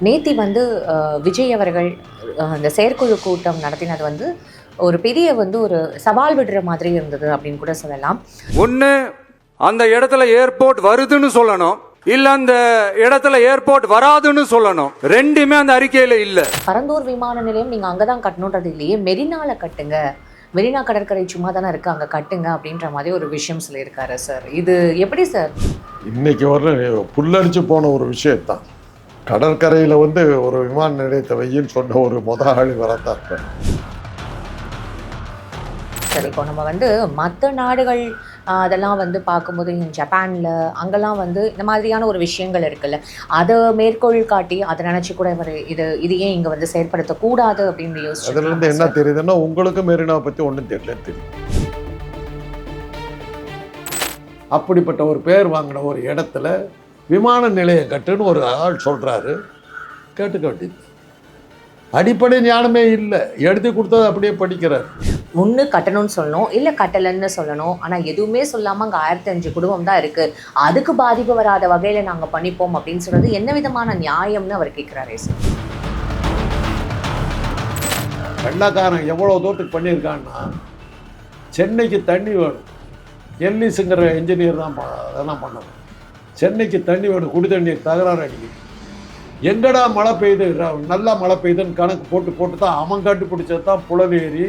நேத்தி வந்து விஜய் அவர்கள் அஹ், இந்த செயற்குழு கூட்டம் நடத்தினது வந்து ஒரு பெரிய வந்து ஒரு சவால் விடுற மாதிரி இருந்தது அப்படின்னு கூட சொல்லலாம். ஒன்று அந்த இடத்துல ஏர்போர்ட் வருதுன்னு சொல்லணும். இல்ல அந்த இடத்துல ஏர்போர்ட் வராதுன்னு சொல்லணும். ரெண்டுமே அந்த அறிக்கையில இல்ல. பரந்தூர் விமான நிலையம் நீங்கள் அங்கே தான் கட்டணுன்றது இல்லையே மெரினால கட்டுங்க. மெரினா கடற்கரை சும்மா தானே இருக்கு அங்கே கட்டுங்க அப்படின்ற மாதிரி ஒரு விஷயம் சொல்லியிருக்காரு சார். இது எப்படி சார்? இன்னைக்கு வர புல்லரிச்சு போன ஒரு விஷயத்தான் கடற்கரையில் வந்து ஒரு விமான நிலையத்தை வையின்னு சொன்ன ஒரு முதலாளி வரத்தான் சரி இப்போ நம்ம வந்து மற்ற நாடுகள் அதெல்லாம் வந்து பார்க்கும்போது ஜப்பானில் அங்கெல்லாம் வந்து இந்த மாதிரியான ஒரு விஷயங்கள் இருக்குல்ல. அதை மேற்கோள் காட்டி அதை நினச்சி கூட இவர் இது இது ஏன் இங்கே வந்து செயற்படுத்தக்கூடாது அப்படின்னு அதுல இருந்து என்ன யோசிச்சு தெரியுதுன்னா உங்களுக்கு மெரினாவை பத்தி ஒன்றும் தெரியல தெரியும். அப்படிப்பட்ட ஒரு பேர் வாங்கின ஒரு இடத்துல விமான நிலையம் கட்டுன்னு ஒரு ஆள் சொல்றாரு. கேட்டுக்க வேண்டியது. அடிப்படை ஞானமே இல்லை. எழுதி கொடுத்தது அப்படியே படிக்கிறார். ஒன்று கட்டணும்னு சொல்லணும் இல்லை கட்டலைன்னு சொல்லணும். ஆனால் எதுவுமே சொல்லாமல் அங்கே ஆயிரத்தி அஞ்சு குடும்பம் தான் இருக்குது அதுக்கு பாதிப்பு வராத வகையில் நாங்கள் பண்ணிப்போம் அப்படின்னு சொல்றது என்ன விதமான நியாயம்னு அவர் கேட்குறாரே சார் வெள்ளக்காரன் எவ்வளோ தூரத்துக்கு பண்ணியிருக்கான்னா சென்னைக்கு தண்ணி வேணும். எல்லிஸுங்கிற இன்ஜினியர் தான் அதெல்லாம் பண்ணணும். சென்னைக்கு தண்ணி வேணும் குடி தண்ணீர் தகராறு அடிக்குது எங்கடா மழை பெய்யுது? நல்லா மழை பெய்யுதுன்னு கணக்கு போட்டு போட்டு தான் அவன் கண்டுபிடிச்சது தான் புலன் ஏரி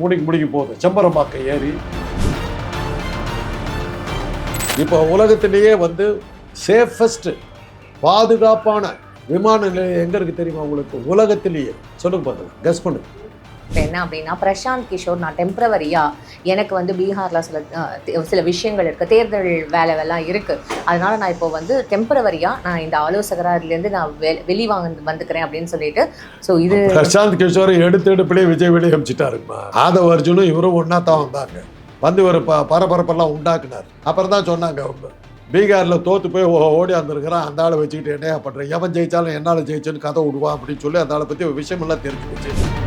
முடிக்கு முடிக்க போகுது. செம்பரம்பாக்கம் ஏரி இப்போ உலகத்திலேயே வந்து சேஃபஸ்ட் பாதுகாப்பான விமான நிலையம் எங்கே இருக்குது தெரியுமா உங்களுக்கு? உலகத்திலேயே. சொல்லுங்க பார்த்துக்கலாம் கெஸ் பண்ணுங்க. இப்போ என்ன அப்படின்னா பிரசாந்த் கிஷோர் நான் டெம்பரவரியாக எனக்கு வந்து பீகாரில் சில சில விஷயங்கள் இருக்குது தேர்தல் வேலைவெல்லாம் இருக்குது அதனால் நான் இப்போ வந்து டெம்பரவரியாக நான் இந்த ஆலோசகராக இதுலேருந்து நான் வெ வெளிவாங்க வந்துக்கிறேன் அப்படின்னு சொல்லிட்டு ஸோ இது பிரசாந்த் கிஷோரை எடுத்து எடுப்பிலே விஜய் வெளியே அமைச்சிட்டாருமா? ஆதவ அர்ஜுனும் இவரும் ஒன்றா தான் வந்தாங்க. வந்து ஒரு ப பரபரப்பெல்லாம் உண்டாக்குனார். அப்புறம் தான் சொன்னாங்க அவங்க. பீகாரில் தோற்று போய் ஓ- ஓடி வந்துருக்கிறான். அந்த ஆளை வச்சுக்கிட்டு என்னையா பண்ணுறேன் எவன் ஜெயிச்சாலும் என்னால் ஜெயிச்சுன்னு கதை விடுவான் அப்படின்னு சொல்லி அந்த ஆளை பற்றி விஷயமெல்லாம் தெரிஞ்சு வச்சு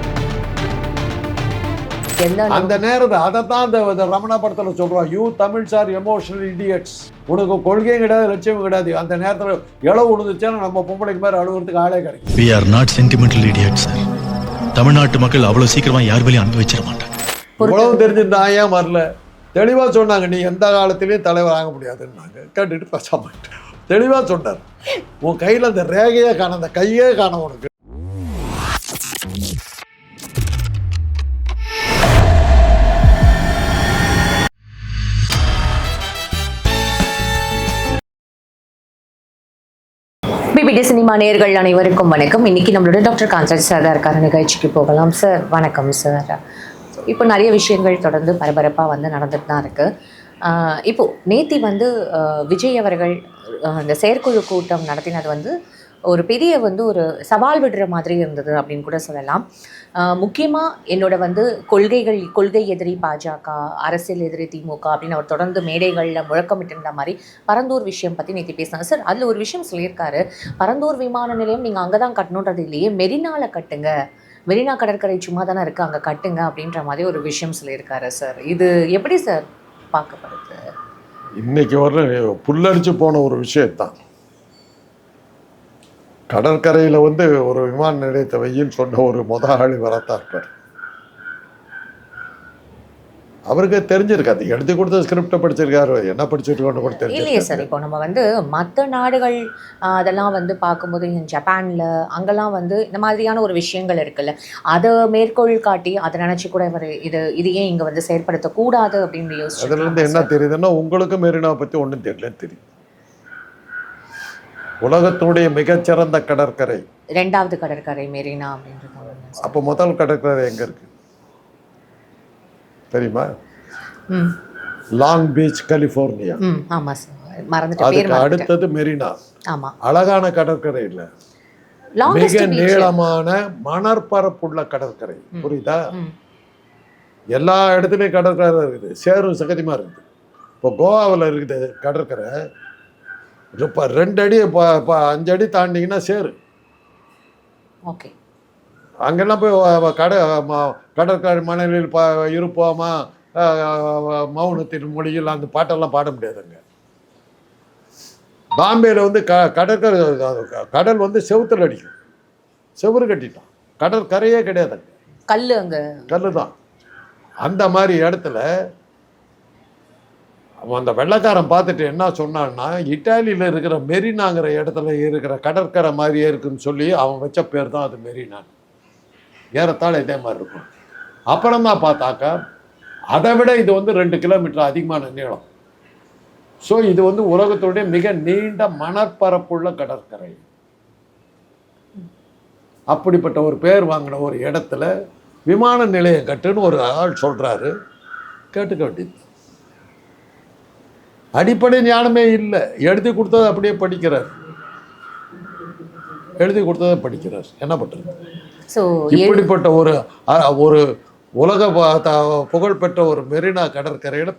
அந்த நேரத்தில் அதை தான் அந்த ரமணா படத்தில் சொல்கிறான் you Tamil sir emotional idiots உனக்கு கொள்கையும் கிடையாது லட்சியமும் கிடையாது. அந்த நேரத்தில் இளவு விழுந்துச்சுன்னா நம்ம பொம்பளைக்கு மாதிரி அழுகுறதுக்கு ஆளே கிடைக்கும் we are not sentimental idiot sir தமிழ்நாட்டு மக்கள் அவ்வளவு சீக்கிரமா யார் மேலேயும் அனுபவிச்சிட மாட்டாங்க. இவ்வளவு தெரிஞ்சிருந்தா ஏன் வரல? தெளிவா சொன்னாங்க நீ எந்த காலத்திலயும் தலைவர் ஆக முடியாதுன்னாங்க. கேட்டுட்டு பேசாம தெளிவா சொன்னார். உன் கையில அந்த ரேகையே காண அந்த கையே காண உனக்கு. பிடி சினிமா நேர்கள் அனைவருக்கும் வணக்கம். இன்னைக்கு நம்மளோட டாக்டர் கான்சர்ட் சார் தான் இருக்காரு. நிகழ்ச்சிக்கு போகலாம். சார் வணக்கம் சார் இப்போ நிறைய விஷயங்கள் தொடர்ந்து பரபரப்பாக வந்து நடந்துட்டு தான் இருக்குது இப்போது நேத்தி வந்து விஜய் அவர்கள் அந்த செயற்குழு கூட்டம் நடத்தினது வந்து ஒரு பெரிய வந்து ஒரு சவால் விடுற மாதிரி இருந்தது அப்படின்னு கூட சொல்லலாம். முக்கியமாக என்னோட வந்து கொள்கைகள் கொள்கை எதிரி பாஜக அரசியல் எதிரி திமுக அப்படின்னு அவர் தொடர்ந்து மேடைகளில் முழக்கமிட்டிருந்த மாதிரி பரந்தூர் விஷயம் பற்றி நேற்று பேசினாங்க. சார் அதில் ஒரு விஷயம் சொல்லியிருக்காரு. பரந்தூர் விமான நிலையம் நீங்கள் அங்கே தான் கட்டணுன்றது இல்லையே மெரினால கட்டுங்க. மெரினா கடற்கரை சும்மா தானே இருக்குது அங்கே கட்டுங்க அப்படின்ற மாதிரி ஒரு விஷயம் சொல்லியிருக்காரு சார். இது எப்படி சார் பார்க்கப்படுது? இன்னைக்கு வர புல்லரிச்சு போன ஒரு விஷயத்தான் கடற்கரையில் வந்து ஒரு விமான நிலையத்தை வையின்னு சொன்ன ஒரு முதலாளி வரத்தான் இருப்பார் அவருக்கு தெரிஞ்சிருக்காது எழுதி கொடுத்த ஸ்கிரிப்டை படிச்சிருக்காரு. என்ன படிச்சிருக்கோன்னு கூட இல்லையே சார். இப்போ நம்ம வந்து மற்ற நாடுகள் அதெல்லாம் வந்து பார்க்கும்போது ஜப்பானில் அங்கெல்லாம் வந்து இந்த மாதிரியான ஒரு விஷயங்கள் இருக்குல்ல. அதை மேற்கோள் காட்டி அதை நினச்சி கூட இவர் இது இது ஏன் இங்கே வந்து செயற்படுத்தக்கூடாது அப்படின்னு அதுல இருந்து என்ன யோசிச்சு தெரியுதுன்னா உங்களுக்கு மெரினாவை பத்தி ஒன்றும் தெரியல தெரியும். உலகத்தினுடைய மிகச்சிறந்த கடற்கரை. ரெண்டாவது கடற்கரை மெரினா அப்படின்றது அப்போ முதல் கடற்கரை எங்க இருக்கு? தெரியுமா? லாங் பீச் கலிஃபோர்னியா ஆமாம் சார். மறந்துட்டு அடுத்தது மெரினா. ஆமாம் அழகான கடற்கரை இல்ல. மிக நீளமான மணற்பரப்புள்ள கடற்கரை. புரியுதா? எல்லா இடத்துலையும் கடற்கரை இருக்குது. சேரும் சகதியமா இருக்குது. இப்போ கோவாவில் இருக்குது கடற்கரை. இப்போ ரெண்டு அடி இப்போ இப்போ அஞ்சு அடி தாண்டிங்கன்னா சேரு. ஓகே. அங்கெல்லாம் போய் கடை கடற்கரை மணலில் ப இருப்போமா? மௌனத்தின் மொழியில் அந்த பாட்டெல்லாம் பாட முடியாதுங்க பாம்பேல வந்து க கடற்கரை கடல் வந்து செவுத்துல அடிக்கும். செவுரு கட்டிட்டான் கடல் கரையே கிடையாது கல் அங்க. கல்லு தான் அந்த மாதிரி இடத்துல அந்த வெள்ளைக்காரன் பார்த்துட்டு என்ன சொன்னான்னா இட்டாலியில் இருக்கிற மெரினாங்கிற இடத்துல இருக்கிற கடற்கரை மாதிரியே இருக்குன்னு சொல்லி அவன் வச்ச பேர் தான் அது மெரினான் ஏறத்தாழ இதே மாதிரி இருக்கும். அப்புறம் தான் பார்த்தாக்கா அதை விட இது வந்து ரெண்டு கிலோமீட்டர் அதிகமான நீளம். ஸோ இது வந்து உலகத்துடைய மிக நீண்ட மணற்பரப்புள்ள கடற்கரை. அப்படிப்பட்ட ஒரு பேர் வாங்கின ஒரு இடத்துல விமான நிலையம் கட்டுன்னு ஒரு ஆள் சொல்கிறாரு கேட்டுக்க வேண்டியது. அடிப்படை ஞானமே இல்லை. எழுதி கொடுத்ததை அப்படியே படிக்கிறார். எழுதி கொடுத்ததை படிக்கிறார். என்ன பண்றது? ஸோ இப்படிப்பட்ட ஒரு ஒரு உலக புகழ்பெற்ற ஒரு மெரினா கடற்கரையில்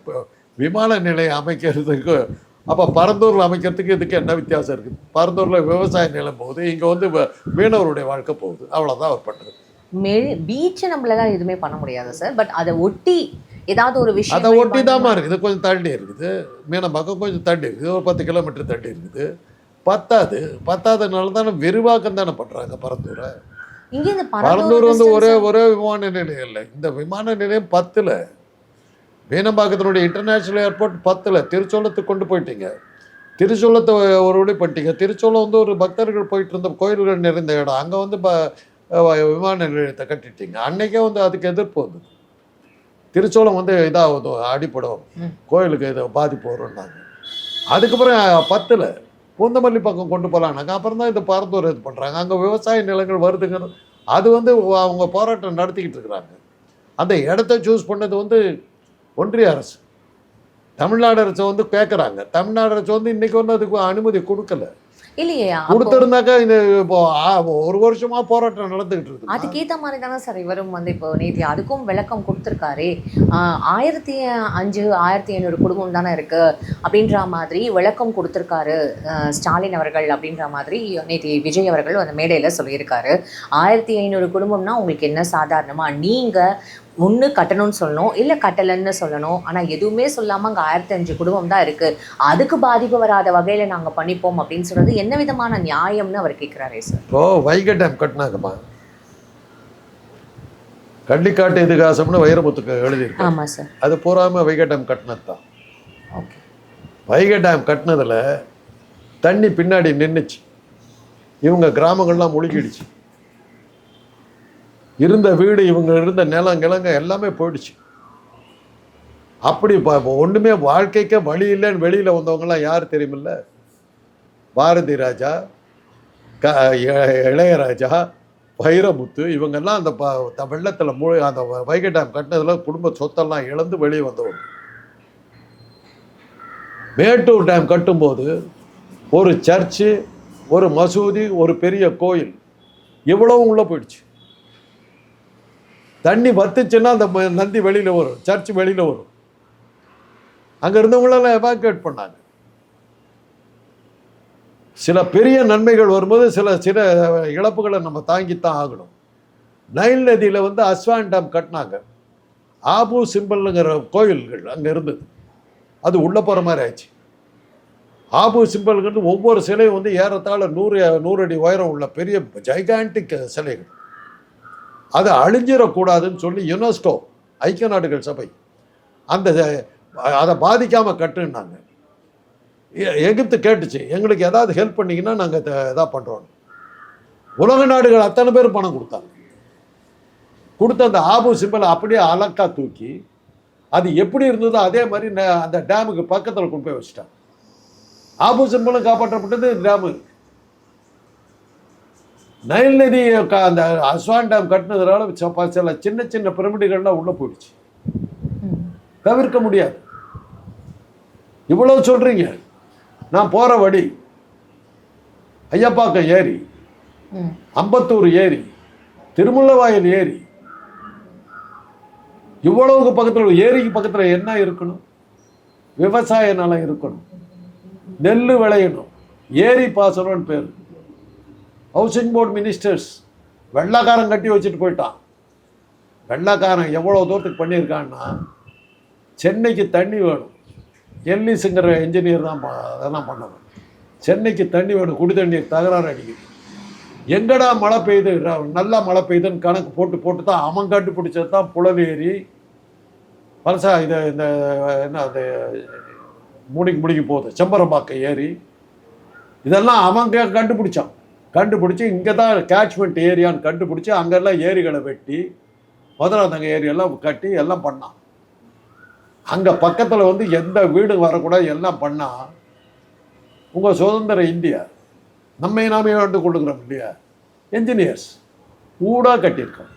விமான நிலையம் அமைக்கிறதுக்கு அப்போ பரந்தூரில் அமைக்கிறதுக்கு இதுக்கு என்ன வித்தியாசம் இருக்குது பரந்தூரில் விவசாய நிலம் போகுது இங்கே வந்து மீனவருடைய வாழ்க்கை போகுது. அவ்வளோதான் அவர் பண்ணுறது மெ பீச்சை நம்மளால எதுவுமே பண்ண முடியாது சார் பட் அதை ஒட்டி ஏதாவது ஒரு விஷயம் அதை ஒட்டி தாம்மா இருக்குது கொஞ்சம் தள்ளி இருக்குது. மீனம்பாக்கம் கொஞ்சம் தள்ளி இருக்குது. ஒரு பத்து கிலோமீட்டர் தள்ளி இருக்குது. பத்தாது. பத்தாதனால தானே விரிவாக்கம் தானே பண்ணுறாங்க பரந்தூரை. இங்க இந்த பரந்தூர் வந்து ஒரே ஒரே விமான நிலையம் இல்லை. இந்த விமான நிலையம் பத்தில். மீனம்பாக்கத்தினுடைய இன்டர்நேஷ்னல் ஏர்போர்ட் பத்தில். திருச்சோளத்துக்கு கொண்டு போயிட்டீங்க. திருச்சோளத்தை ஒரு வழி பண்ணிட்டீங்க. திருச்சோளம் வந்து ஒரு பக்தர்கள் போயிட்டு இருந்த கோயில்கள் நிறைந்த இடம். அங்கே வந்து ப விமான நிலையத்தை கட்டிட்டீங்க. அன்னைக்கே வந்து அதுக்கு எதிர்ப்பு வந்தது. திருச்சோளம் வந்து இதாகுது அடிப்படும். கோயிலுக்கு இது பாதிப்பு வரும்னாங்க. அதுக்கப்புறம் பத்தில் பூந்தமல்லி பக்கம் கொண்டு போகலான்னாங்க அப்புறம் தான் இந்த பரந்தூர் இது பண்ணுறாங்க அங்கே விவசாய நிலங்கள் வருதுங்கிறது அது வந்து அவங்க போராட்டம் நடத்திக்கிட்டு இருக்கிறாங்க. அந்த இடத்த சூஸ் பண்ணது வந்து ஒன்றிய அரசு. தமிழ்நாடு அரசு வந்து கேட்குறாங்க தமிழ்நாடு அரசு வந்து இன்னைக்கு வந்து அதுக்கு அனுமதி கொடுக்கல. இல்லையே? கொடுத்துருந்தாக்கா இந்த இப்போ ஒரு வருஷமா போராட்டம் நடந்துகிட்டு இருக்கு அதுக்கேத்த மாதிரி தானே சார் இவரும் வந்து இப்போ நேத்தி அதுக்கும் விளக்கம் கொடுத்துருக்காரு. ஆயிரத்தி அஞ்சு ஆயிரத்தி ஐநூறு குடும்பம் தானே இருக்கு அப்படின்ற மாதிரி விளக்கம் கொடுத்துருக்காரு ஸ்டாலின் அவர்கள் அப்படின்ற மாதிரி நேத்தி விஜய் அவர்கள் அந்த மேடையில் சொல்லியிருக்காரு. ஆயிரத்தி ஐநூறு குடும்பம்னா உங்களுக்கு என்ன சாதாரணமா? நீங்க ஒன்று கட்டணும்னு சொல்லணும் இல்லை கட்டலைன்னு சொல்லணும். ஆனால் எதுவுமே சொல்லாமல் அங்கே ஆயிரத்தி அஞ்சு குடும்பம் தான் இருக்குது அதுக்கு பாதிப்பு வராத வகையில் நாங்கள் பண்ணிப்போம் அப்படின்னு சொல்றது என்ன விதமான நியாயம்னு அவர் கேட்குறாரே சார் இப்போ வைகை டேம் கட்டினாங்கம்மா. கள்ளிக்காட்டு இதிகாசம்னு வைரமுத்துக்கு எழுதியிருக்காங்க ஆமாம் சார் அது பூராம வைகை டேம் கட்டினது தான் ஓகே வைகை டேம் கட்டினதுல தண்ணி பின்னாடி நின்றுச்சு இவங்க கிராமங்கள்லாம் முழுகிடுச்சு. இருந்த வீடு இவங்க இருந்த நிலம் கிழங்க எல்லாமே போயிடுச்சு. அப்படி ஒன்றுமே வாழ்க்கைக்கே வழி இல்லைன்னு வெளியில் வந்தவங்களாம் யார் தெரியுமில்ல? பாரதி ராஜா க இளையராஜா வைரமுத்து இவங்கெல்லாம் அந்த ப த- வெள்ளத்தில் மூழ் அந்த வைகை டேம் கட்டினதில் குடும்ப சொத்தெல்லாம் இழந்து வெளியே வந்தவங்க. மேட்டூர் டேம் கட்டும்போது ஒரு சர்ச்சு ஒரு மசூதி ஒரு பெரிய கோயில் இவ்வளவும் உள்ளே போயிடுச்சு. தண்ணி வத்துச்சுன்னா அந்த நந்தி வெளியில் வரும் சர்ச் வெளியில் வரும். அங்கே இருந்தவங்களெல்லாம் எவாக்குவேட் பண்ணாங்க. சில பெரிய நன்மைகள் வரும்போது சில சில இழப்புகளை நம்ம தாங்கித்தான் ஆகணும். நைல் நதியில் வந்து அஸ்வான் டேம் கட்டினாங்க. ஆபு சிம்பிள்ங்கிற கோயில்கள் அங்கே இருந்தது. அது உள்ளே போகிற மாதிரி ஆயிடுச்சு. ஆபு சிம்பிள்ங்கிறது ஒவ்வொரு சிலையும் வந்து ஏறத்தாழ நூறு நூறு அடி உயரம் உள்ள பெரிய ஜைகாண்டிக் சிலைகள். அது அழிஞ்சிடக்கூடாதுன்னு சொல்லி யுனெஸ்கோ ஐக்கிய நாடுகள் சபை அந்த அதை பாதிக்காமல் கட்டுனாங்க. எ- எகிப்து கேட்டுச்சு எங்களுக்கு ஏதாவது ஹெல்ப் பண்ணிங்கன்னா நாங்கள் இதாக பண்ணுறோம் உலக நாடுகள் அத்தனை பேர் பணம் கொடுத்தாங்க. கொடுத்த அந்த ஆபு சிம்பிளை அப்படியே அலக்கா தூக்கி அது எப்படி இருந்ததோ அதே மாதிரி ந- அந்த டேமுக்கு பக்கத்தில் கொண்டு போய் வச்சுட்டாங்க. ஆபு சிம்பலும் காப்பாற்றப்பட்டது டேமு. நைல் நதி க- அந்த அஸ்வான் டேம் கட்டினதுனால ச- சில சின்ன சின்ன பிரமிடுகள்லாம் உள்ளே போயிடுச்சு. தவிர்க்க முடியாது. இவ்வளவு சொல்றீங்க. நான் போகிற வழி ஐயப்பாக்கம் ஏரி அம்பத்தூர் ஏரி திருமுல்லவாயல் ஏரி. இவ்வளவுக்கு பக்கத்தில் ஏரிக்கு பக்கத்தில் என்ன இருக்கணும்? விவசாய நிலம் இருக்கணும். நெல் விளையணும். ஏரி பாசனம்னு பேர். ஹவுசிங் போர்டு மினிஸ்டர்ஸ் வெள்ளைக்காரன் கட்டி வச்சுட்டு போயிட்டான். வெள்ளைக்காரன் எவ்வளோ தூரத்துக்கு பண்ணியிருக்கான்னா சென்னைக்கு தண்ணி வேணும். எல்லிஸுங்கிற என்ஜினியர் தான் அதெல்லாம் பண்ணணும். சென்னைக்கு தண்ணி வேணும் குடி தண்ணீர் தகராறு அடிக்குது. எங்கடா மழை பெய்யுது? நல்லா மழை பெய்யுதுன்னு கணக்கு போட்டு போட்டு தான் அவன் கண்டுபிடிச்சது தான் புலவேரி ஏரி பழசா இந்த என்ன அது முடிக்கு முடிக்க போகுது. செம்பரம்பாக்கை ஏரி இதெல்லாம் அவன் கண்டுபிடிச்சான். கண்டுபிடிச்சி இங்கே தான் கேட்ச்மெண்ட் ஏரியான்னு கண்டுபிடிச்சி அங்கெல்லாம் ஏரிகளை வெட்டி மதுராந்தங்க ஏரியெல்லாம் கட்டி எல்லாம் பண்ணான் அங்கே பக்கத்தில் வந்து எந்த வீடு வரக்கூடாது எல்லாம் பண்ணால் உங்கள் சுதந்திர இந்தியா நம்மை நாமே வந்து கொடுக்குறோம் இல்லையா? என்ஜினியர்ஸ் ஊடாக கட்டியிருக்கோம்.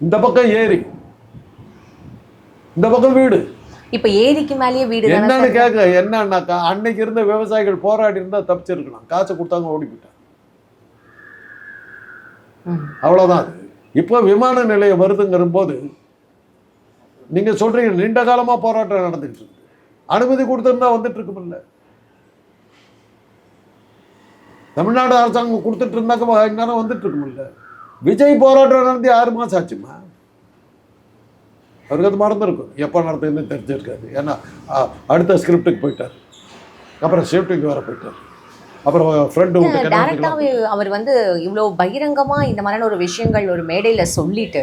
இந்த பக்கம் ஏரி இந்த பக்கம் வீடு. இப்ப ஏரிக்கு மேலேயே வீடு என்னன்னு? கேட்க என்னன்னாக்கா அன்னைக்கு இருந்த விவசாயிகள் போராடி இருந்தா தப்பிச்சிருக்கலாம். காசு கொடுத்தாங்க ஓடி போயிட்டாங்க அது. இப்போ விமான நிலையம் வருதுங்கிற போது நீங்க சொல்றீங்க நீண்ட காலமா போராட்டம் நடந்துட்டு இருக்கு. அனுமதி கொடுத்திருந்தா வந்துட்டு இருக்குமில்ல தமிழ்நாடு அரசாங்கம் கொடுத்துட்டு இருந்தாக்க இந்நேரம் வந்துட்டு இருக்குமில்ல விஜய் போராட்டம் நடந்து ஆறு மாசம் ஆச்சுமா? அவருக்கு அது மறந்துருக்கும். எப்போ நடத்துதுன்னு தெரிஞ்சிருக்காது. ஏன்னா அடுத்த ஸ்கிரிப்டுக்கு போயிட்டார். அப்புறம் ஷிஃப்ட்டுக்கு வேறு போயிட்டார். அப்புறம் ஃப்ரெண்டு டைரக்டாவே அவர் வந்து இவ்வளவு பகிரங்கமா இந்த மாதிரியான ஒரு விஷயங்கள் ஒரு மேடையில சொல்லிட்டு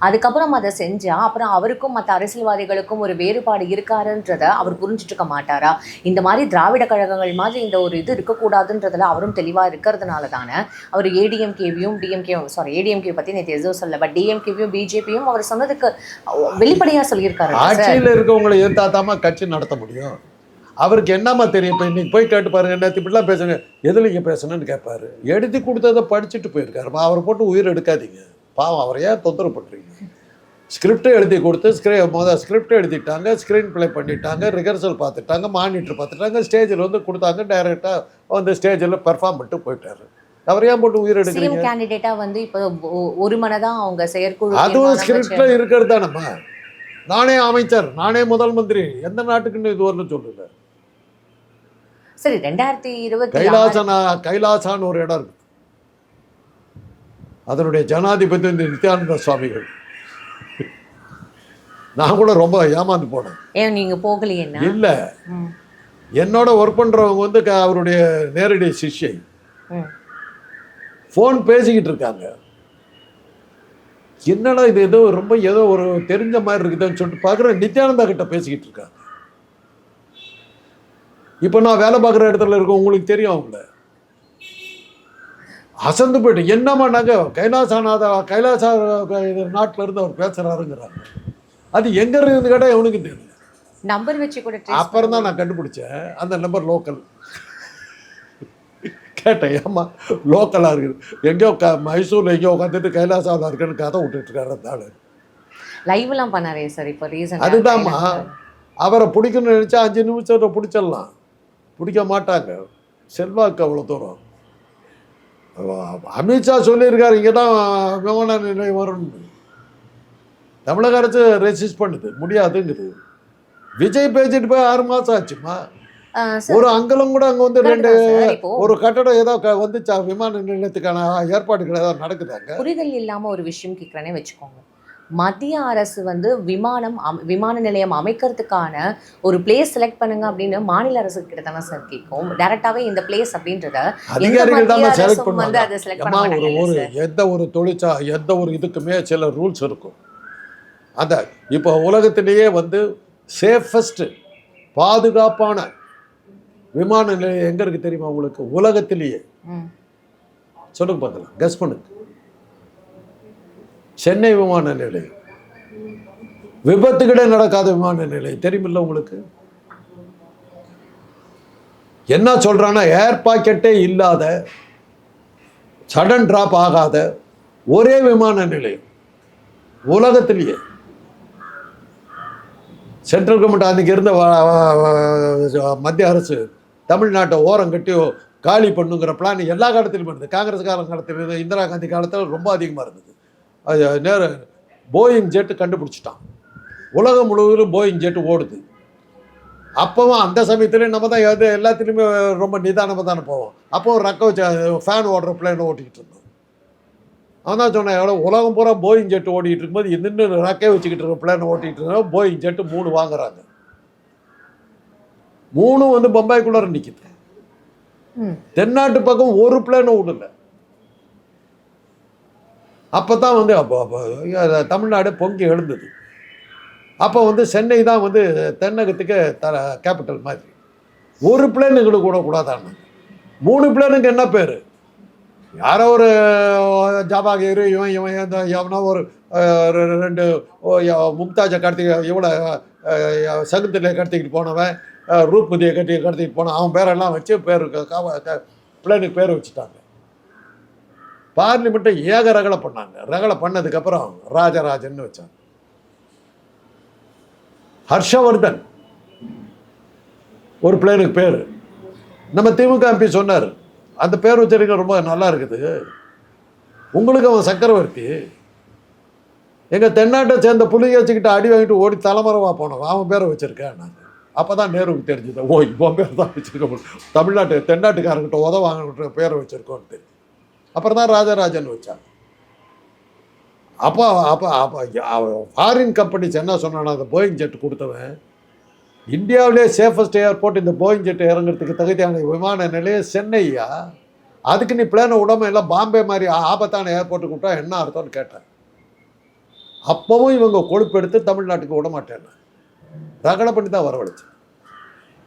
அதுக்கப்புறம் அதை செஞ்சா அப்புறம் அவருக்கும் மற்ற அரசியல்வாதிகளுக்கும் ஒரு வேறுபாடு இருக்காருன்றத அவர் புரிஞ்சுட்டு இருக்க மாட்டாரா? இந்த மாதிரி திராவிட கழகங்கள் மாதிரி இந்த ஒரு இது இருக்கக்கூடாதுன்றதுல அவரும் தெளிவா இருக்கிறதுனால தானே அவர் ஏடிஎம்கேவியும் டிஎம்கே சாரி ஏடிஎம்கே பத்தி நேற்று எதுவும் சொல்ல பட் டிஎம்கேவியும் பிஜேபியும் அவர் சொன்னதுக்கு வெளிப்படையா சொல்லியிருக்காரு ஆட்சியில் இருக்கவங்களை எதிர்த்தாத்தாம கட்சி நடத்த முடியும். அவருக்கு என்னம்மா தெரியும்? இப்போ இன்னைக்கு போய் கேட்டு பாருங்க என்ன இப்படிலாம் பேசுங்க எதில் இங்கே பேசணும்னு கேட்பாரு எழுதி கொடுத்ததை படிச்சுட்டு போயிருக்காருமா. அவரை போட்டு உயிர் எடுக்காதீங்க. பாவம் அவரை ஏன் தொந்தரவு பண்ணுறீங்க ஸ்கிரிப்டை எழுதி கொடுத்து ஸ்கிரி மொதல் ஸ்கிரிப்ட் எழுதிட்டாங்க ஸ்க்ரீன் ப்ளே பண்ணிட்டாங்க ரிஹர்சல் பார்த்துட்டாங்க மானிட்டர் பார்த்துட்டாங்க ஸ்டேஜில் வந்து கொடுத்தாங்க டைரெக்டாக வந்து ஸ்டேஜில் பெர்ஃபார்ம் பண்ணிட்டு போயிட்டாரு. அவர் ஏன் போட்டு உயிர் எடுக்கிறீங்க? கேண்டிடேட்டா வந்து இப்போ ஒரு மனதான் அவங்க செயற்குழு அதுவும் ஸ்கிரிப்ட்ல இருக்கிறது தானம்மா. நானே அமைச்சர் நானே முதல் மந்திரி. எந்த நாட்டுக்குன்னு இது வரணும் சொல்லுங்க சரி ரெண்டாயிரத்தி இருபத்தி கைலாசனா கைலாசான்னு ஒரு இடம் இருக்கு. அதனுடைய ஜனாதிபதி இந்த நித்யானந்த சுவாமிகள். நான் கூட ரொம்ப ஏமாந்து போனேன். ஏன் நீங்க போகலையேன்னா இல்ல. என்னோட ஒர்க் பண்றவங்க வந்து அவருடைய நேரடி சிஷ்யை. ஃபோன் பேசிக்கிட்டு இருக்காங்க. என்னடா இது ஏதோ ரொம்ப ஏதோ ஒரு தெரிஞ்ச மாதிரி இருக்குதுன்னு சொல்லிட்டு பார்க்குறேன் நித்யானந்தா கிட்ட பேசிக்கிட்டு இருக்காங்க. இப்போ நான் வேலை பார்க்குற இடத்துல இருக்க உங்களுக்கு தெரியும் அவங்கள அசந்து போயிட்டு என்னம்மா நாங்கள் கைலாசநாதா கைலாச நாட்டில் இருந்து அவர் பேசுகிறாருங்கிறாங்க அது எங்க இருந்து கேட்டால் எவனுக்கு தெரியல. நம்பர் வச்சு கூட அப்புறம் தான் நான் கண்டுபிடிச்சேன். அந்த நம்பர் லோக்கல் கேட்டேன் ஏம்மா லோக்கலாக இருக்குது. எங்கேயோ க மைசூரில் எங்கேயோ உட்காந்துட்டு கைலாசாவில் இருக்குன்னு கதை விட்டுட்டு இருக்காரு அந்த ஆளு. லைவ் எல்லாம் பண்ணாரே சார் இப்போ ரீசன் அதுதாம்மா. அவரை பிடிக்கணும்னு நினச்சா அஞ்சு நிமிஷத்தில் பிடிச்சிடலாம். பிடிக்க மாட்டாங்க செல்வாக்கு அவ்வளோ தூரம். அமித்ஷா சொல்லியிருக்காரு இங்கே தான் விமான நிலையம் வரும்னு. தமிழக அரசு ரெசிஸ்ட் பண்ணுது முடியாதுங்குது. விஜய் பேசிட்டு போய் ஆறு மாதம் ஆச்சுமா? ஒரு அங்கலம் கூட அங்கே வந்து ரெண்டு ஒரு கட்டடம் ஏதோ வந்துச்சா விமான நிலையத்துக்கான ஏற்பாடுகள் ஏதாவது நடக்குதாங்க புரிதல் இல்லாம ஒரு விஷயம் கேட்குறேனே வச்சுக்கோங்க. மத்திய அரசு வந்து விமானம் விமான நிலையம் அமைக்கிறதுக்கான ஒரு பிளேஸ் செலக்ட் பண்ணுங்க அப்படின்னு மாநில அரசு கிட்ட தானே சார் கேட்கும். டைரக்டாவே இந்த பிளேஸ் அப்படின்றத வந்து பண்ணுவாங்க. அதை செலக்ட் பண்ண ஒரு எந்த ஒரு தொழிற்சா எந்த ஒரு இதுக்குமே சில ரூல்ஸ் இருக்கும். அந்த இப்போ உலகத்திலேயே வந்து சேஃபஸ்ட் பாதுகாப்பான விமான நிலையம் எங்க இருக்கு தெரியுமா உங்களுக்கு? உலகத்திலேயே. சொல்லுங்க பார்க்கலாம். கெஸ் பண்ணுங்க. சென்னை விமான நிலையம். விபத்துக்கிட நடக்காத விமான நிலையம். தெரியுமில்ல உங்களுக்கு? என்ன சொல்றான்னா ஏர் பாக்கெட்டே இல்லாத சடன் டிராப் ஆகாத ஒரே விமான நிலையம். உலகத்திலேயே. சென்ட்ரல் கவர்மெண்ட் அன்றைக்கி இருந்த மத்திய அரசு தமிழ்நாட்டை ஓரம் கட்டி காலி பண்ணுங்கிற பிளான் எல்லா காலத்திலும் இருந்தது. காங்கிரஸ் காலம் காலத்தில் இருந்தது இந்திரா காந்தி காலத்தில் ரொம்ப அதிகமாக இருந்தது. அது நேர போயிங் ஜெட்டு கண்டுபிடிச்சிட்டான். உலகம் முழுவதும் போயிங் ஜெட்டு ஓடுது. அப்போவும் அந்த சமயத்துலேயும் நம்ம தான் எது எல்லாத்துலேயுமே ரொம்ப நிதானமாக தானே போவோம். அப்போ ரக்க வச்சு ஃபேன் ஓடுற பிளேனை ஓட்டிக்கிட்டு இருந்தோம். அவன் தான் சொன்னேன் எவ்வளோ உலகம் பூரா போயிங் ஜெட்டு ஓடிட்டு இருக்கும்போது இன்னும் ரக்கே வச்சுக்கிட்டு இருக்க பிளேனை ஓட்டிகிட்டு இருந்தா போயிங் ஜெட்டு மூணு வாங்குறாங்க. மூணும் வந்து பம்பாய்க்குள்ளார நிற்கிது தென்னாட்டு பக்கம் ஒரு பிளேனை விடல அப்போ தான் வந்து அப்போ அப்போ தமிழ்நாடு பொங்கி எழுந்தது. அப்போ வந்து சென்னை தான் வந்து தென்னகத்துக்கு த கேபிட்டல் மாதிரி. ஒரு பிளேனுங்களுக்கு கூட கூடாதான்னு. மூணு பிளேனுக்கு என்ன பேர்? யாரோ ஒரு ஜாபாகீர் இவன் இவன் இந்த எவனோ ஒரு ரெ- ரெண்டு மும்தாஜை கடத்தி இவ்வளோ சகுந்தலையை கடத்திக்கிட்டு போனவன் ரூபதியை கட்டி கடத்திக்கிட்டு போனவன் அவன் பேரெல்லாம் வச்சு பேர் பிளேனுக்கு பேர் வச்சுட்டாங்க. பார்லிமெண்ட்டை ஏக ரகலை பண்ணாங்க. ரகலை பண்ணதுக்கப்புறம் ராஜராஜன்னு வச்சாங்க. ஹர்ஷவர்தன். ஒரு பிளேனுக்கு பேர். நம்ம திமுக எம்பி சொன்னார். அந்த பேர் வச்சிருக்க ரொம்ப நல்லா இருக்குது. உங்களுக்கு அவன் சக்கரவர்த்தி. எங்கள் தென்னாட்டை சேர்ந்த புலியை வச்சுக்கிட்டு அடி வாங்கிட்டு ஓடி தலைமறைவாக போனோம் அவன் பேரை வச்சுருக்கேன் நான். அப்போ தான் நேருவுக்கு தெரிஞ்சுது ஓ இவன் பேர் தான் வச்சுருக்க தமிழ்நாட்டு தென்னாட்டுக்காரங்கிட்ட உத பேரை பேரை வச்சுருக்கோன்ட்டு அப்புறம் தான் ராஜராஜன் வச்சாங்க அப்போ அப்போ அப்போ ஃபாரின் கம்பெனிஸ் என்ன சொன்னான் அந்த போயிங் ஜெட் கொடுத்தவன் இந்தியாவிலே சேஃபஸ்ட் ஏர்போர்ட் இந்த போயிங் ஜெட் இறங்குறதுக்கு தகுதியான விமான நிலையம் சென்னையா? அதுக்கு நீ பிளேனை உடம்பு எல்லாம் பாம்பே மாதிரி ஆ- ஆபத்தான ஏர்போர்ட்டுக்கு விட்டா என்ன அர்த்தம்னு கேட்டேன். அப்பவும் இவங்க கொழுப்பு எடுத்து தமிழ்நாட்டுக்கு விட மாட்டேன் ரகலை பண்ணி தான் வரவழைச்சு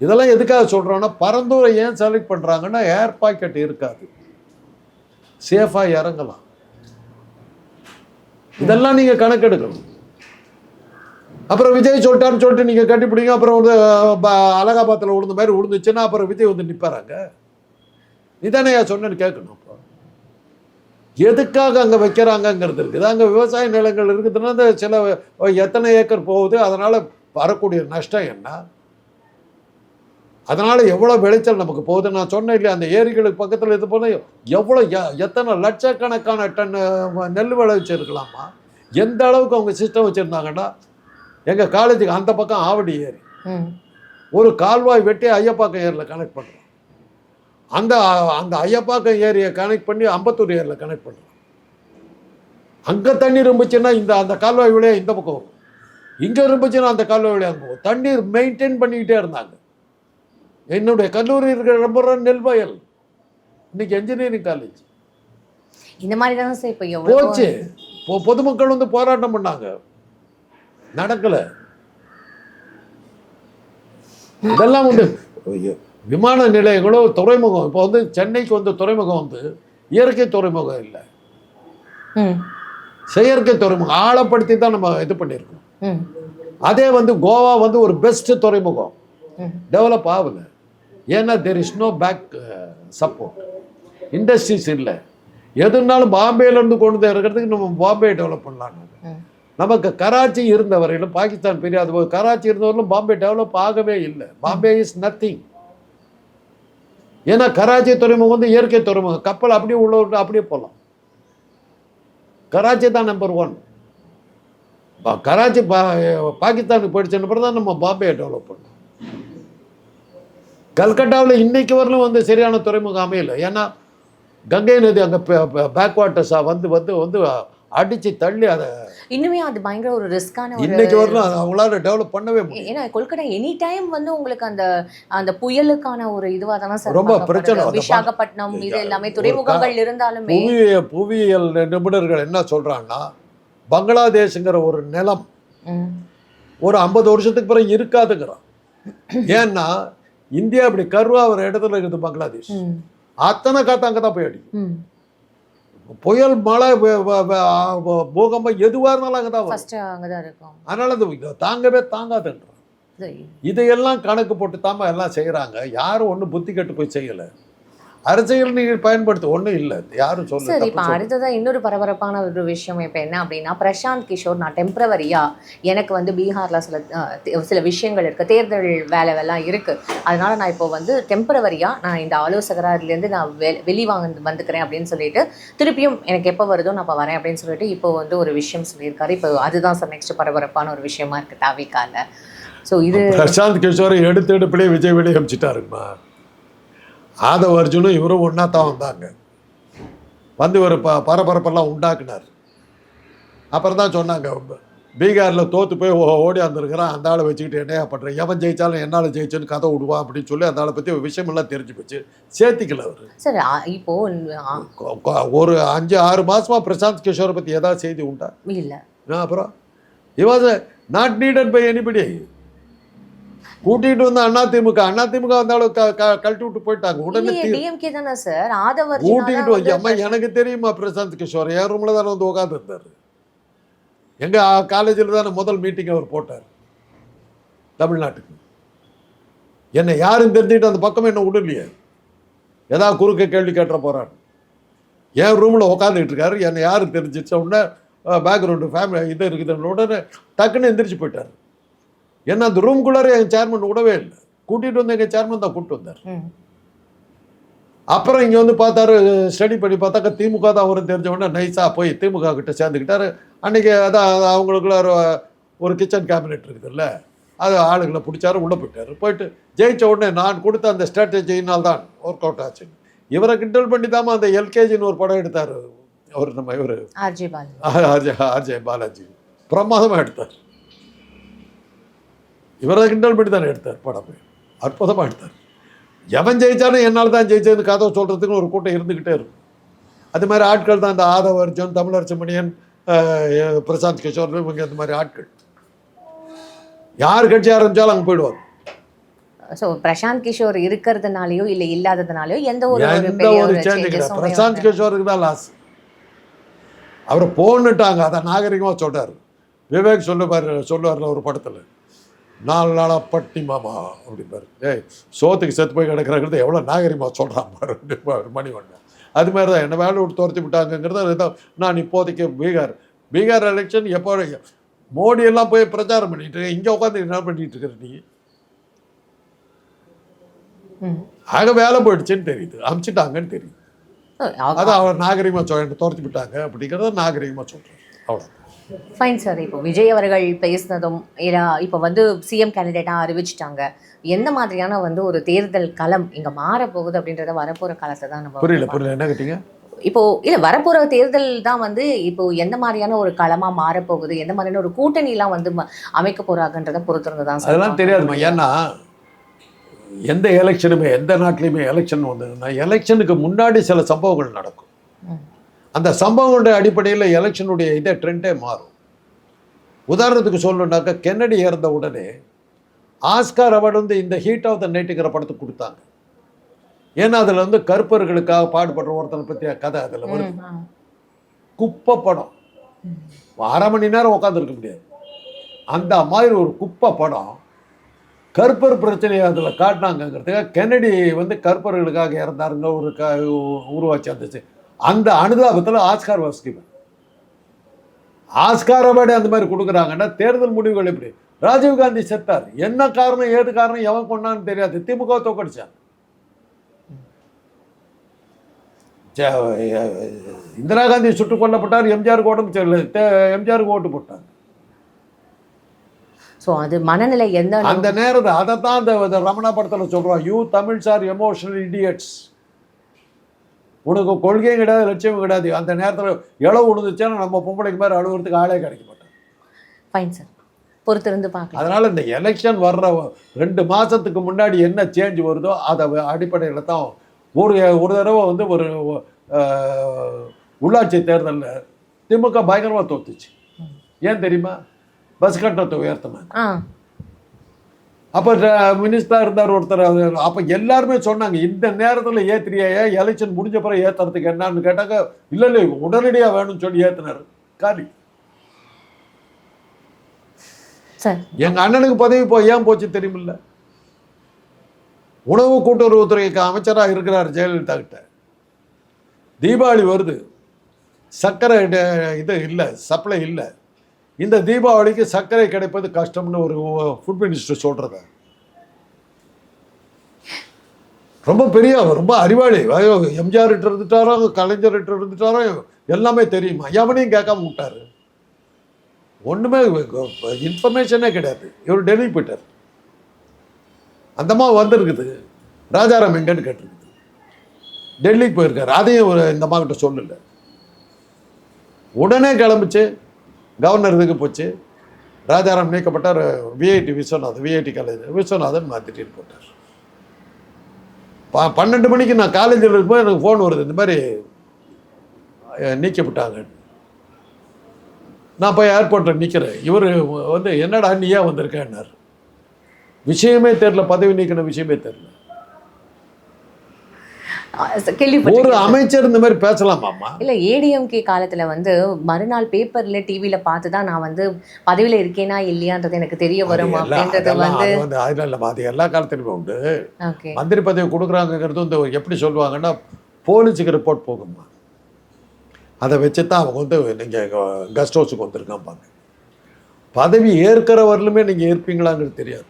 இதெல்லாம் எதுக்காக சொல்கிறோன்னா பரந்தூரை ஏன் செலக்ட் பண்ணுறாங்கன்னா ஏர் பாக்கெட் இருக்காது. சேஃபாக இறங்கலாம். இதெல்லாம் நீங்கள் கணக்கெடுக்கணும். அப்புறம் விஜய் சொல்லிட்டான்னு சொல்லிட்டு நீங்கள் கட்டிப்பிடிங்க. அப்புறம் வந்து ப- அலகாபாத்தில் விழுந்த மாதிரி விழுந்துச்சுன்னா அப்புறம் விஜய் வந்து நிற்பாராங்க இதானே சொன்னேன்னு கேட்கணும் அப்போ. எதுக்காக அங்கே வைக்கிறாங்கங்கிறது இருக்குது. அங்கே விவசாய நிலங்கள் இருக்குதுன்னா சில எத்தனை ஏக்கர் போகுது? அதனால் வரக்கூடிய நஷ்டம் என்ன? அதனால் எவ்வளோ விளைச்சல் நமக்கு போகுது நான் சொன்னேன் இல்லையா? அந்த ஏரிகளுக்கு பக்கத்தில் இது போல எவ்வளோ எத்தனை லட்சக்கணக்கான டன் நெல் விளைவிச்சிருக்கலாமா எந்த அளவுக்கு அவங்க சிஸ்டம் வச்சுருந்தாங்கன்னா எங்கள் காலேஜுக்கு அந்த பக்கம் ஆவடி ஏரி. ஒரு கால்வாய் வெட்டி ஐயப்பாக்கம் ஏரியில் கனெக்ட் பண்ணுறோம் அந்த அந்த ஐயப்பாக்கம் ஏரியை கனெக்ட் பண்ணி அம்பத்தூர் ஏரியில் கனெக்ட் பண்ணுறோம் அங்கே தண்ணி இருந்துச்சுன்னா இந்த அந்த கால்வாய் வழியாக இந்த பக்கம் வரும். இங்கே இருந்துச்சுன்னா அந்த கால்வாய் வழியாக போகும் தண்ணீர் மெயின்டைன் பண்ணிக்கிட்டே இருந்தாங்க. என்னுடைய கல்லூரி இருக்கிற ரொம்ப நெல் வயல் இன்னைக்கு என்ஜினியரிங் காலேஜ் இந்த மாதிரி தானே சார் இப்போ போச்சு. பொதுமக்கள் வந்து போராட்டம் பண்ணாங்க. நடக்கல. இதெல்லாம் வந்து விமான நிலையங்களோ துறைமுகம் இப்போ வந்து சென்னைக்கு வந்து துறைமுகம் வந்து இயற்கை துறைமுகம் இல்லை. செயற்கை துறைமுகம் ஆழப்படுத்தி தான் நம்ம இது பண்ணியிருக்கோம். அதே வந்து கோவா வந்து ஒரு பெஸ்ட் துறைமுகம். டெவலப் ஆகல. ஏன்னா there is no back support industries இல்லை. எதுனாலும் பாம்பேலேருந்து கொண்டு வந்து இருக்கிறதுக்கு நம்ம பாம்பே டெவலப் பண்ணலாம் நமக்கு கராச்சி இருந்த வரையிலும் பாகிஸ்தான் பிரியாத போது கராச்சி இருந்த வரையிலும் பாம்பே டெவலப் ஆகவே இல்லை. பாம்பே இஸ் நத்திங் ஏன்னா கராச்சி துறைமுகம் வந்து இயற்கை துறைமுகம். கப்பல் அப்படியே உள்ள விட்டு அப்படியே போகலாம் கராச்சி தான் நம்பர் ஒன் கராச்சி பா பாகிஸ்தானுக்கு போயிடுச்சுன்னு பிறகு தான் நம்ம பாம்பே டெவலப் பண்ணோம் கல்கட்டாவில் இன்னைக்கு வரலும் வந்து சரியான துறைமுகம் அமையல ஏன்னா கங்கை நதி அங்கே பேக் வாட்டர்ஸாக வந்து வந்து வந்து அடித்து தள்ளி அதை இன்னுமே அது பயங்கர ஒரு ரிஸ்கான ஒரு இன்னைக்கு வரலும் அவங்களால டெவலப் பண்ணவே முடியும் ஏன்னா கொல்கட்டா எனி டைம் வந்து உங்களுக்கு அந்த அந்த புயலுக்கான ஒரு இதுவா தானே சார் ரொம்ப. பிரச்சனை. விசாகப்பட்டினம் இது எல்லாமே துறைமுகங்கள் இருந்தாலுமே புவிய புவியியல் நிபுணர்கள் என்ன சொல்றாங்கன்னா பங்களாதேஷ்ங்கிற ஒரு நிலம் ஒரு ஐம்பது வருஷத்துக்கு பிறகு இருக்காதுங்கிறான் ஏன்னா இந்தியா இப்படி கருவாகிற இடத்துல இருக்குது பங்களாதேஷ். அத்தனை காத்து அங்கே தான் போய் அடிக்கும். புயல் மழை பூகம்பம் எதுவாக இருந்தாலும் அங்கே தான் வரும் அதனால அது இங்க தாங்கவே தாங்காதுன்றான். இதையெல்லாம் கணக்கு போட்டு தாம எல்லாம் செய்கிறாங்க யாரும் ஒன்றும் புத்தி கெட்டு போய் செய்யலை. அரசியல் நீங்கள் பயன்படுத்த ஒன்றும் இல்லை. யாரும் சொல்ல சார் இப்போ சொல்லல. அடுத்ததா இன்னொரு பரபரப்பான ஒரு விஷயம் இப்போ என்ன அப்படின்னா பிரசாந்த் கிஷோர் நான் டெம்பரவரியா எனக்கு வந்து பீகார்ல சில சில விஷயங்கள் இருக்கு. தேர்தல் வேலை எல்லாம் இருக்கு. அதனால நான் இப்போ வந்து டெம்பரவரியா நான் இந்த ஆலோசகரா இதுலேருந்து நான் வெ வெளிவாங்க வந்துக்கிறேன் அப்படின்னு சொல்லிட்டு திருப்பியும் எனக்கு எப்போ வருதோ நான் இப்போ வரேன் அப்படின்னு சொல்லிட்டு இப்போ வந்து ஒரு விஷயம் சொல்லியிருக்காரு. இப்போ அதுதான் சார் நெக்ஸ்ட் பரபரப்பான ஒரு விஷயமா இருக்கு தாவிக்கால. ஸோ இது பிரசாந்த் கிஷோரை எடுத்து எடுப்பிலே விஜய் வெளியே அமிச்சிட்டாருங்கம்மா. ஆதவ அர்ஜுனும் இவரும் ஒன்றா தான் வந்தாங்க. வந்து ஒரு ப பரபரப்பெல்லாம் உண்டாக்குனார். அப்புறம் தான் சொன்னாங்க பீகாரில் தோற்று போய் ஓடி வந்திருக்கிறான் அந்த ஆளை வச்சுக்கிட்டு என்னையா பண்ணுறேன் எவன் ஜெயிச்சாலும் என்னால் ஜெயிச்சேன்னு கதை விடுவான் அப்படின்னு சொல்லி அந்த ஆளை பற்றி விஷயமெல்லாம் தெரிஞ்சு போச்சு. சேர்த்திக்கல அவர். சார் இப்போ ஒரு அஞ்சு ஆறு மாசமா பிரசாந்த் கிஷோரை பற்றி ஏதாவது செய்தி உண்டா? இல்ல. அப்புறம்? He was not needed by anybody கூட்டிகிட்டு வந்து அண்ணா திமுக அண்ணா திமுக வந்தாலும் கழட்டி விட்டு போயிட்டாங்க. உடனே டிஎம்கே தானே சார் ஆதவர் கூட்டிகிட்டு வந்து அம்மா எனக்கு தெரியுமா பிரசாந்த் கிஷோர்? என் ரூமில் தானே வந்து உட்காந்து இருந்தார் எங்கள் காலேஜில் தானே முதல் மீட்டிங் அவர் போட்டார். தமிழ்நாட்டுக்கு. என்னை யாரும் தெரிஞ்சுக்கிட்டு அந்த பக்கம் என்ன விடலையே. ஏதாவது குறுக்க கேள்வி கேட்ட போகிறார் என் ரூமில் உட்காந்துக்கிட்டு இருக்காரு. என்னை யாரும் தெரிஞ்சிச்ச உடனே பேக்ரவுண்டு ஃபேமிலி இது இருக்குதுன்னு உடனே டக்குன்னு எந்திரிச்சு போயிட்டார். என்ன அந்த ரூம்குள்ளார என் சேர்மன் விடவே இல்லை. கூட்டிகிட்டு வந்து எங்கள் சேர்மன் தான் கூப்பிட்டு வந்தார். அப்புறம் இங்கே வந்து பார்த்தாரு ஸ்டடி பண்ணி பார்த்தாக்கா திமுக தான் அவரும் தெரிஞ்ச உடனே நைஸாக போய் திமுக கிட்ட சேர்ந்துக்கிட்டாரு. அன்றைக்கி அதான் அது அவங்களுக்குள்ள ஒரு- கிச்சன் கேபினெட் இருக்குதுல்ல அது ஆளுங்களை பிடிச்சாரு உள்ளே போயிட்டாரு. போயிட்டு ஜெயிச்ச உடனே நான் கொடுத்த அந்த ஸ்ட்ராட்டஜினால் தான் ஒர்க் அவுட் ஆச்சு. இவரை கிண்டல் பண்ணி தாமா அந்த எல்கேஜின்னு ஒரு படம் எடுத்தார். அவர் நம்ம இவர். ஆர்ஜே பாலாஜி. பிரமாதமாக எடுத்தார். இவரை கிண்டல் பண்ணி தானே எடுத்தார் படம். அற்புதமாக எடுத்தார். எவன் ஜெயிச்சாலும் என்னால் தான் ஜெயிச்சதுன்னு கதை சொல்கிறதுக்குன்னு ஒரு கூட்டம் இருந்துக்கிட்டே இருக்கும். அது மாதிரி ஆட்கள் தான் இந்த ஆதவ அர்ஜுன் தமிழரசு மணியன் பிரசாந்த் கிஷோர் இவங்க இந்த மாதிரி ஆட்கள். யார் கட்சி ஆரம்பிச்சாலும் அங்கே போயிடுவாங்க. சோ பிரசாந்த் கிஷோர் இருக்கிறதுனாலயோ இல்ல இல்லாததுனாலயோ எந்த ஒரு எந்த ஒரு சேஞ்ச் கிடையாது. பிரசாந்த் கிஷோருக்கு தான் லாஸ். அவரை போன்னுட்டாங்க. அதை நாகரிகமாக சொல்றாரு. விவேக் சொல்லுவார் சொல்லுவார்ல ஒரு படத்தில். நாலு நாளாக பட்டி மாமா அப்படிம்பாரு. ஏய் சோத்துக்கு செத்து போய் கிடக்கிறது எவ்வளோ நாகரிகமாக சொல்கிறான் பாரு அப்படிம்பாரு மணிவண்ணன். அது மாதிரி தான் என்ன வேலை விட்டு துரத்தி விட்டாங்கங்கிறது அதுதான் நான் இப்போதைக்கு பீகார் பீகார் எலெக்ஷன் எப்போ மோடி எல்லாம் போய் பிரச்சாரம் பண்ணிட்டு இங்கே உட்காந்து என்ன பண்ணிட்டு இருக்கிற நீ. ஆக வேலை போயிடுச்சுன்னு தெரியுது அமிச்சிட்டாங்கன்னு தெரியுது. அது அவர் நாகரிகமாக சொல்ல துரத்தி விட்டாங்க அப்படிங்கிறத நாகரிகமாக சொல்கிறேன் அவ்வளோ ஃபைன் சார் இப்போ விஜய் அவர்கள் பேசினதும் இல்ல இப்போ வந்து சிஎம் கேண்டிடேட்டாக அறிவிச்சிட்டாங்க. எந்த மாதிரியான வந்து ஒரு தேர்தல் களம் இங்க மாற போகுது அப்படின்றத வரப்போற காலத்தை தான் நம்ம புரியல புரியல. என்ன கேட்டீங்க? இப்போ இல்ல வரப்போற தேர்தல் தான் வந்து இப்போ எந்த மாதிரியான ஒரு களமா மாற போகுது எந்த மாதிரியான ஒரு கூட்டணி எல்லாம் வந்து அமைக்க போறாங்கன்றத பொறுத்திருந்து தான் சார் அதெல்லாம் தெரியாதுமா ஏன்னா எந்த எலெக்ஷனுமே எந்த நாட்டிலையுமே எலெக்ஷன் வந்ததுன்னா எலெக்ஷனுக்கு முன்னாடி சில சம்பவங்கள் நடக்கும். அந்த சம்பவங்களுடைய அடிப்படையில் எலெக்ஷனுடைய இதே ட்ரெண்டே மாறும். உதாரணத்துக்கு சொல்லணுன்னாக்கா கென்னடி இறந்த உடனே ஆஸ்கார் அவார்டு வந்து இந்த ஹீட் ஆஃப் த நைட்டுங்கிற படத்துக்கு கொடுத்தாங்க. ஏன்னா அதில் வந்து கருப்பர்களுக்காக பாடுபடுற ஒருத்தனை பற்றிய கதை அதில் வருது. குப்பை படம். அரை மணி நேரம் உட்காந்துருக்க முடியாது. அந்த மாதிரி ஒரு குப்பை படம் கருப்பர் பிரச்சனையை அதில் காட்டினாங்கங்கிறதுக்காக கென்னடி வந்து கருப்பர்களுக்காக இறந்தாருங்க ஒரு க உருவாச்சு அந்த அந்த அனுதாபத்தில் ஆஸ்கார் வாசிக்குவேன் ஆஸ்கார் அவார்டு அந்த மாதிரி கொடுக்குறாங்கன்னா தேர்தல் முடிவுகள் எப்படி? ராஜீவ்காந்தி செத்தார். என்ன காரணம் ஏது காரணம் எவன் கொண்டான்னு தெரியாது. திமுக தோக்கடிச்சான். இந்திரா காந்தி சுட்டுக் கொல்லப்பட்டார் எம்ஜிஆருக்கு உடம்பு சரியில்லை. எம்ஜிஆருக்கு ஓட்டு போட்டாங்க. ஸோ அது மனநிலை எந்த அந்த நேரத்தை அதை தான் அந்த அந்த ரமணா படத்தில் சொல்கிறோம் you Tamil sir emotional idiots உனக்கு கொள்கையும் கிடையாது லட்சியமும் கிடையாது. அந்த நேரத்தில் இளவு விழுந்துச்சுன்னா நம்ம பொம்பளைக்கு மாதிரி அழுகுறதுக்கு ஆளே கிடைக்க மாட்டாங்க ஃபைன் சார் பொறுத்திருந்து பார்க்கலாம். அதனால் இந்த எலெக்ஷன் வர்ற ரெண்டு மாதத்துக்கு முன்னாடி என்ன சேஞ்ச் வருதோ அதை அடிப்படையில் தான் ஒரு ஒரு தடவை வந்து ஒரு உள்ளாட்சி தேர்தலில் திமுக பயங்கரமாக தோத்துச்சு. ஏன் தெரியுமா? பஸ் கட்டணத்தை உயர்த்தினாங்க அப்போ மினிஸ்டர் இருந்தார் ஒருத்தர் அப்போ எல்லாருமே சொன்னாங்க இந்த நேரத்தில் ஏத்துறியா எலெக்ஷன் முடிஞ்ச பிறகு ஏத்துறதுக்கு என்னன்னு கேட்டாங்க இல்லை இல்லை உடனடியாக வேணும்னு சொல்லி ஏத்துனாரு. காலி. சார். எங்கள் அண்ணனுக்கு பதவி போய் ஏன் போச்சு தெரியுமில்ல? உணவு கூட்டுறவுத்துறைக்கு அமைச்சராக இருக்கிறார் ஜெயலலிதா கிட்ட. தீபாவளி வருது. சர்க்கரை இது இல்லை சப்ளை இல்லை. இந்த தீபாவளிக்கு சர்க்கரை கிடைப்பது கஷ்டம்னு ஒரு ஃபுட் மினிஸ்டர் சொல்கிறத ரொம்ப பெரிய ரொம்ப அறிவாளி. எம்ஜிஆர் இருந்துட்டாரோ கலைஞர் இருந்துட்டாரோ எல்லாமே தெரியுமா. எவனையும் கேட்காம விட்டாரு. ஒன்றுமே இன்ஃபர்மேஷனே கிடையாது. இவர் டெல்லி போயிட்டார். அந்தம்மா வந்திருக்குது. ராஜாராம் எங்கன்னு கேட்டிருக்குது. டெல்லிக்கு போயிருக்காரு. அதையும் ஒரு இந்த அம்மா கிட்ட சொல்லலை. உடனே கிளம்பிச்சு. கவர்னர் இதுக்கு போச்சு. Rajaram நீக்கப்பட்டார். VIT Viswanathan VIT college Viswanathan மாற்றிட்டு போட்டார். ப பன்னெண்டு மணிக்கு நான் காலேஜில் இருக்கும்போது எனக்கு ஃபோன் வருது. இந்த மாதிரி நீக்கப்பட்டாங்க. நான் போய் ஏர்போர்ட்டில் நிற்கிறேன் இவர் வந்து என்னடா நீ ஏன் வந்திருக்கேன்னார் விஷயமே தெரில பதவி நீக்கின விஷயமே தெரில ஒரு அமைச்சர் இந்த மாதிரி பேசலாமாம்மா? இல்ல ஏடிஎம்கே காலத்துல வந்து மறுநாள் பேப்பர்ல டிவில பார்த்து தான் நான் வந்து பதவியில இருக்கேனா இல்லையான்றது எனக்கு தெரிய வரும் அப்படின்றது வந்து அது வந்து அது எல்லா காலத்திலுமே உண்டு. மந்திரி பதவி கொடுக்குறாங்கங்கிறது வந்து எப்படி சொல்லுவாங்கன்னா போலீஸுக்கு ரிப்போர்ட் போகும்மா. அதை வச்சு தான் அவங்க வந்து நீங்கள் கெஸ்ட் ஹவுஸுக்கு வந்திருக்காம்பாங்க. பதவி ஏற்கிற வரலுமே நீங்கள் ஏற்பீங்களாங்கிறது தெரியாது.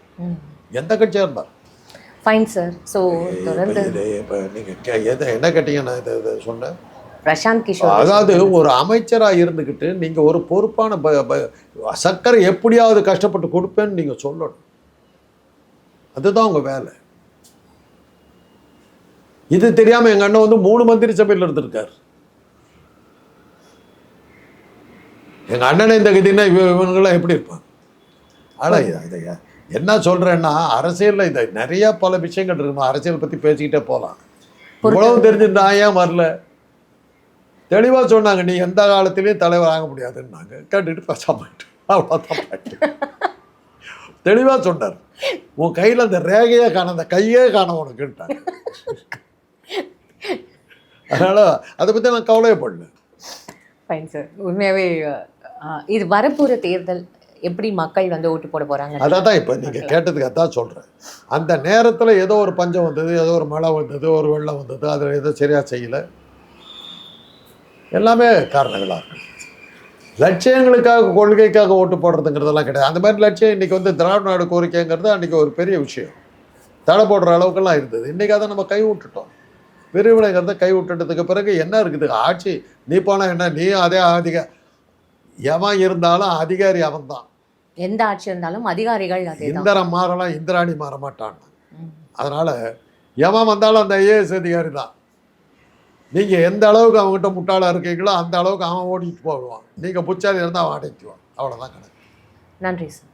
எந்த கட்சியாக இருந்தால் ஃபைன் சார் ஸோ தொடர்ந்து என்ன கேட்டீங்க? நான் இதை சொன்னேன். பிரசாந்த் கிஷோர் அதாவது ஒரு அமைச்சராக இருந்துக்கிட்டு நீங்கள் ஒரு பொறுப்பான ப சக்கரை எப்படியாவது கஷ்டப்பட்டு கொடுப்பேன்னு நீங்கள் சொல்லணும். அதுதான் உங்கள் வேலை. இது தெரியாமல் எங்கள் அண்ணன் வந்து மூணு மந்திரி சபையில் இருந்திருக்கார். எங்கள் அண்ணனை இந்த கதினா இவ இவனுங்களாம் எப்படி இருப்பாங்க? ஆனால் இதை என்ன சொல்கிறேன்னா அரசியலில் இதை நிறைய பல விஷயங்கள் இருக்குமா அரசியல் பற்றி பேசிக்கிட்டே போகலாம் இவ்வளவு தெரிஞ்சு நான் ஏன் வரல? தெளிவாக சொன்னாங்க நீ எந்த காலத்திலையும் தலைவர் ஆக முடியாதுன்னாங்க. கேட்டுட்டு பேசாமட்டு அவ்வளோதான் தெளிவாக சொன்னார். உன் கையில் அந்த ரேகையே காண அந்த கையே காண உனக்குன்ட்டாங்க. அதனால் அதை பற்றி நான் கவலையே படல. ஃபைன் சார் உண்மையாவே அஹ், இது வரப்போற தேர்தல் எப்படி மக்கள் வந்து ஓட்டு போட போகிறாங்க அதை தான் இப்போ நீங்கள் கேட்டதுக்கு அதான் சொல்கிறேன் அந்த நேரத்தில் ஏதோ ஒரு பஞ்சம் வந்தது ஏதோ ஒரு மழை வந்தது ஒரு வெள்ளம் வந்தது அதில் எதோ சரியாக செய்யலை. எல்லாமே காரணங்களாக லட்சியங்களுக்காக கொள்கைக்காக ஓட்டு போடுறதுங்கிறதெல்லாம் கிடையாது. அந்த மாதிரி லட்சியம் இன்றைக்கி வந்து திராவிட நாடு கோரிக்கைங்கிறது அன்றைக்கி ஒரு பெரிய விஷயம். தடை போடுற அளவுக்கெல்லாம் இருந்தது. இன்றைக்கி அதை நம்ம கை விட்டுட்டோம் விரிவினைங்கிறத கை விட்டுட்டதுக்கு பிறகு என்ன இருக்குது? ஆட்சி நீ போனால் என்ன? நீ அதே அதிக எவன் இருந்தாலும் அதிகாரி அவன் தான் எந்த ஆட்சி இருந்தாலும் அதிகாரிகள் இந்திரன் மாறலாம் இந்திராணி மாற மாட்டான் அதனால் எவன் வந்தாலும் அந்த ஐஏஎஸ் அதிகாரி தான் நீங்கள் எந்த அளவுக்கு அவங்ககிட்ட முட்டாளாக இருக்கீங்களோ அந்த அளவுக்கு அவன் ஓடிட்டு போடுவான் நீங்கள் புச்சாதி இருந்தால் அவன் அடைக்குவான் அவ்வளோதான் கணக்கு. நன்றி சார்.